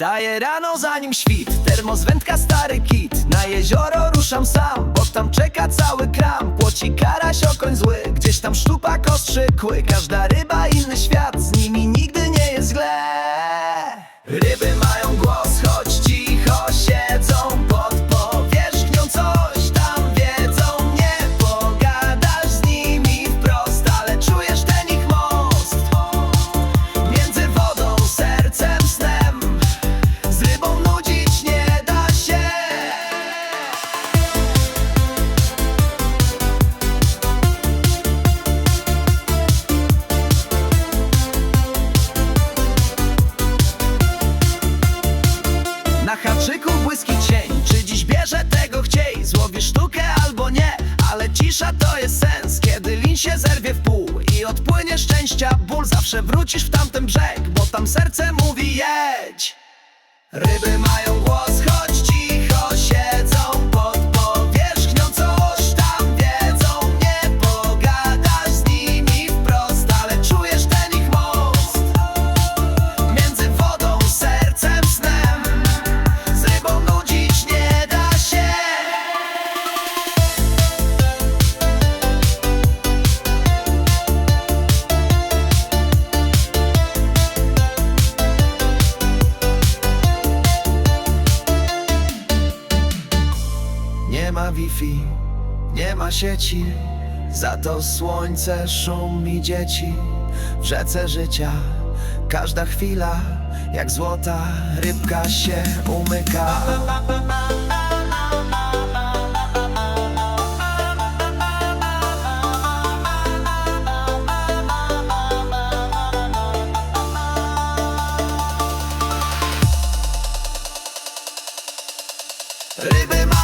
Wstaję rano zanim świt. Termos, wędka, stary kit. Na jezioro ruszam sam Bo tam czeka cały kram. Płoci karaś, okoń zły. Gdzieś tam sztupak, ostrzy kły. Każda ryba inny świat Szczęścia. Ból Zawsze wrócisz w tamten brzeg Bo tam serce mówi jedź. Ryby Nie ma Wi-Fi, nie ma sieci. Za to słońce, szum i dzieci. W rzece życia każda chwila Jak złota rybka się umyka. Ryby mają